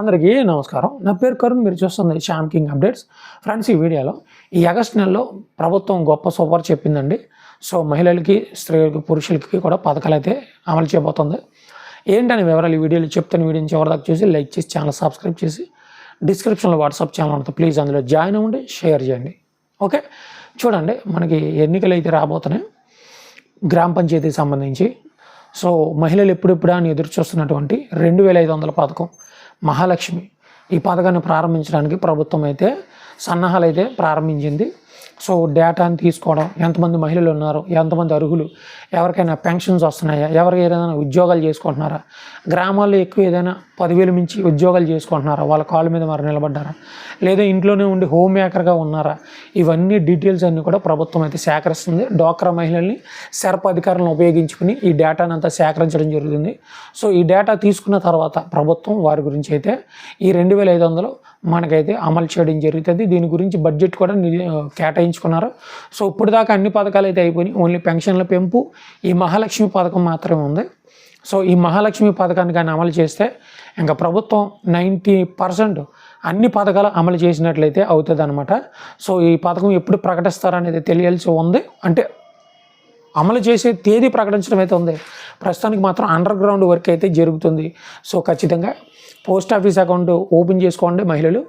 అందరికీ నమస్కారం. నా పేరు కరుణ్ మీరు చూస్తుంది శ్యామ్ కింగ్ అప్డేట్స్. ఫ్రెండ్స్ ఈ వీడియోలో ఈ ఆగస్ట్ నెలలో ప్రభుత్వం గొప్ప సూపర్ చెప్పిందండి. సో మహిళలకి స్త్రీలకి పురుషులకి కూడా పథకాలు అయితే అమలు చేయబోతుంది. ఏంటని వివరాలు ఈ వీడియోలో చెప్తాను. వీడియోని చివరిదాకా చూసి లైక్ చేసి ఛానల్ సబ్స్క్రైబ్ చేసి డిస్క్రిప్షన్లో వాట్సాప్ ఛానల్ ఉంటుంది ప్లీజ్ అందులో జాయిన్ అవ్వండి షేర్ చేయండి. ఓకే? చూడండి మనకి ఎన్నికలు అయితే రాబోతున్నాయి. గ్రామ పంచాయతీకి సంబంధించి. సో మహిళలు ఎప్పుడెప్పుడా అని ఎదురు చూస్తున్నటువంటి రెండు వేల ఐదు వందల పథకం. మహాలక్ష్మి ఈ పథకాన్ని ప్రారంభించడానికి ప్రభుత్వం అయితే సన్నాహాలు అయితే ప్రారంభించింది. సో డేటాని తీసుకోవడం ఎంతమంది మహిళలు ఉన్నారు ఎంతమంది అర్హులు ఎవరికైనా పెన్షన్స్ వస్తున్నాయా ఎవరికి ఏదైనా ఉద్యోగాలు చేసుకుంటున్నారా గ్రామాల్లో ఎక్కువ ఏదైనా పదివేలు మించి ఉద్యోగాలు చేసుకుంటున్నారా వాళ్ళ కాళ్ళ మీద మరి నిలబడ్డారా లేదా ఇంట్లోనే ఉండి హోమ్ మేకర్గా ఉన్నారా ఇవన్నీ డీటెయిల్స్ అన్నీ కూడా ప్రభుత్వం అయితే సేకరిస్తుంది. డోక్రా మహిళల్ని సెర్ప్ అధికారులను ఉపయోగించుకుని ఈ డేటాను అంతా సేకరించడం జరుగుతుంది. సో ఈ డేటా తీసుకున్న తర్వాత ప్రభుత్వం వారి గురించి అయితే ఈ రెండు వేల ఐదు వందలు మనకైతే అమలు చేయడం జరుగుతుంది. దీని గురించి బడ్జెట్ కూడా కేటాయించుకున్నారు. సో ఇప్పుడు దాకా అన్ని పథకాలు అయితే అయిపోయినాయి. ఓన్లీ పెన్షన్ల పెంపు ఈ మహాలక్ష్మి పథకం మాత్రమే ఉంది. సో ఈ మహాలక్ష్మి పథకాన్ని కానీ అమలు చేస్తే ఇంకా ప్రభుత్వం నైంటీ పర్సెంట్ అన్ని పథకాలు అమలు చేసినట్లయితే అవుతుంది అనమాట సో ఈ పథకం ఎప్పుడు ప్రకటిస్తారనేది తెలియాల్సి ఉంది. అంటే అమలు చేసే తేదీ ప్రకటించడం అయితే ఉంది. ప్రస్తుతానికి మాత్రం అండర్ గ్రౌండ్ వర్క్ అయితే జరుగుతుంది. సో ఖచ్చితంగా పోస్ట్ ఆఫీస్ అకౌంట్ ఓపెన్ చేసుకోండి మహిళలు.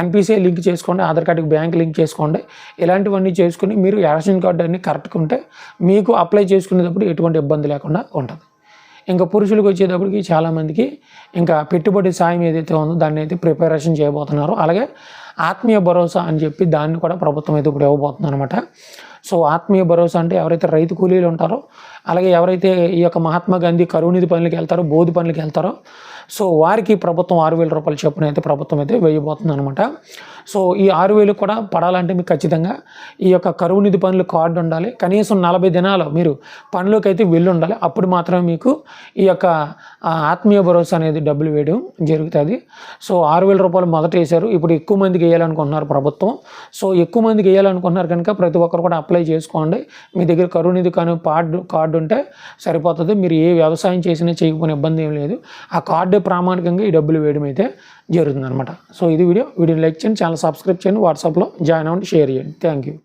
ఎన్పిసిఐ లింక్ చేసుకోండి ఆధార్ కార్డుకి బ్యాంక్ లింక్ చేసుకోండి. ఇలాంటివన్నీ చేసుకుని మీరు రేషన్ కార్డు అన్ని కరెక్ట్గా ఉంటే మీకు అప్లై చేసుకునేటప్పుడు ఎటువంటి ఇబ్బంది లేకుండా ఉంటుంది. ఇంకా పురుషులకు వచ్చేటప్పటికి చాలామందికి ఇంకా పెట్టుబడి సాయం ఏదైతే ఉందో దాన్ని అయితే ప్రిపరేషన్ చేయబోతున్నారు. అలాగే ఆత్మీయ భరోసా అని చెప్పి దాన్ని కూడా ప్రభుత్వం అయితే ఇప్పుడు ఇవ్వబోతుంది అనమాట సో ఆత్మీయ భరోసా అంటే ఎవరైతే రైతు కూలీలు ఉంటారో అలాగే ఎవరైతే ఈ యొక్క మహాత్మా గాంధీ కరువునిధి పనులకు వెళ్తారో బోధి పనులకు వెళ్తారో సో వారికి ప్రభుత్వం ఆరు వేల రూపాయల చొప్పున అయితే ప్రభుత్వం అయితే వేయబోతుంది అనమాట సో ఈ ఆరు వేలు కూడా పడాలంటే మీకు ఖచ్చితంగా ఈ యొక్క కరువు నిధి పనులు కార్డు ఉండాలి. కనీసం నలభై దినాలు మీరు పనిలోకి అయితే వెళ్ళి ఉండాలి. అప్పుడు మాత్రమే మీకు ఈ యొక్క ఆత్మీయ భరోసా అనేది డబ్బులు వేయడం జరుగుతుంది. సో ఆరు వేల రూపాయలు మొదట వేశారు. ఇప్పుడు ఎక్కువ మందికి వేయాలనుకుంటున్నారు ప్రభుత్వం. సో ఎక్కువ మందికి వేయాలనుకుంటున్నారు కనుక ప్రతి ఒక్కరు కూడా అప్లై అప్లై చేసుకోండి. మీ దగ్గర కరుణిధి కానీ కార్డు కార్డు ఉంటే సరిపోతుంది. మీరు ఏ వ్యవసాయం చేసినా చేయకపోయిన ఇబ్బంది ఏం లేదు. ఆ కార్డు ప్రామాణికంగా ఈ డబ్బులు వేయడం అయితే జరుగుతుంది అనమాట సో ఇది వీడియో. వీడియో లైక్ చేయండి ఛానల్ సబ్స్క్రైబ్ చేయండి వాట్సాప్లో జాయిన్ అవ్వండి షేర్ చేయండి. Thank you.